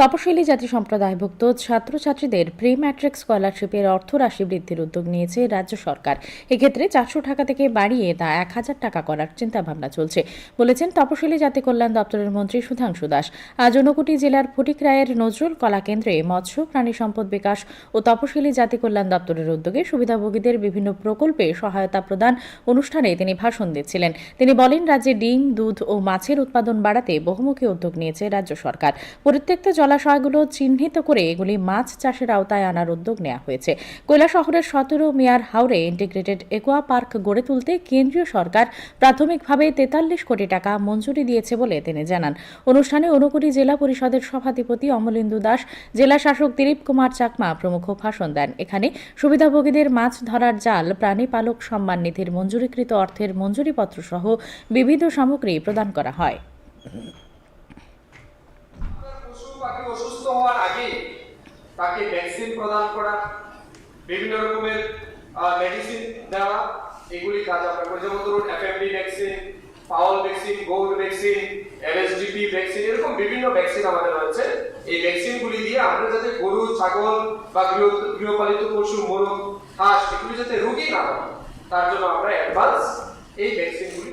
তপশিলি জাতি সম্প্রদায়ভুক্ত ছাত্রছাত্রীদের pre matric স্কলারশিপের অর্থ রাশি বৃদ্ধির উদ্যোগ নিয়েছে রাজ্য সরকার। এক্ষেত্রে চারশো টাকা থেকে বাড়িয়ে তা এক হাজার টাকা করার চিন্তাভাবনা চলছে, বলেছেন তপশিলি জাতি কল্যাণ দপ্তরের মন্ত্রী সুধাংশু দাস। আজ ঊনকোটি জেলার ফটিক রায়ের নজরুল কলা কেন্দ্রে মৎস্য, প্রাণী সম্পদ বিকাশ ও তপশিলি জাতি কল্যাণ দপ্তরের উদ্যোগে সুবিধাভোগীদের বিভিন্ন প্রকল্পে সহায়তা প্রদান অনুষ্ঠানে তিনি ভাষণ দিচ্ছিলেন। তিনি বলেন, রাজ্যে ডিম, দুধ ও মাছের উৎপাদন বাড়াতে বহুমুখী উদ্যোগ নিয়েছে রাজ্য সরকার। পরিত্যক্ত জলাশয়গুলো চিহ্নিত করে এগুলি মাছ চাষের আওতায় আনার উদ্যোগ নেওয়া হয়েছে। কৈলা শহরের সতেরো মেয়ার হাওড়ে ইন্টিগ্রেটেড একোয়া পার্ক গড়ে তুলতে কেন্দ্রীয় সরকার প্রাথমিকভাবে তেতাল্লিশ কোটি টাকা মঞ্জুরি দিয়েছে বলে তিনি জানান। অনুষ্ঠানে ঊনকোটি জেলা পরিষদের সভাধিপতি অমলেন্দু দাস, জেলা শাসক দিলীপ কুমার চাকমা প্রমুখ ভাষণ দেন। এখানে সুবিধাভোগীদের মাছ ধরার জাল, প্রাণী পালক সম্মান নিধির মঞ্জুরিকৃত অর্থের মঞ্জুরিপত্র সহ বিবিধ সামগ্রী প্রদান করা হয়। পাখি অসুস্থ হওয়ার আগে তাকে ভ্যাকসিন প্রদান করা, বিভিন্ন রকমের মেডিসিন দেওয়া, এগুলি কাজ আমরা করি। যেমন ধরুন FMD vaccine Powell vaccine gold vaccine LSDP vaccine এরকম বিভিন্ন ভ্যাকসিন আমাদের রয়েছে। এই ভ্যাকসিনগুলি দিয়ে আমরা যাতে গরু, ছাগল বা গৃহ, গৃহপালিত পশু মোরগ হাঁস, এগুলি যাতে রোগী না হয়, তার জন্য আমরা অ্যাডভান্স এই ভ্যাকসিনগুলি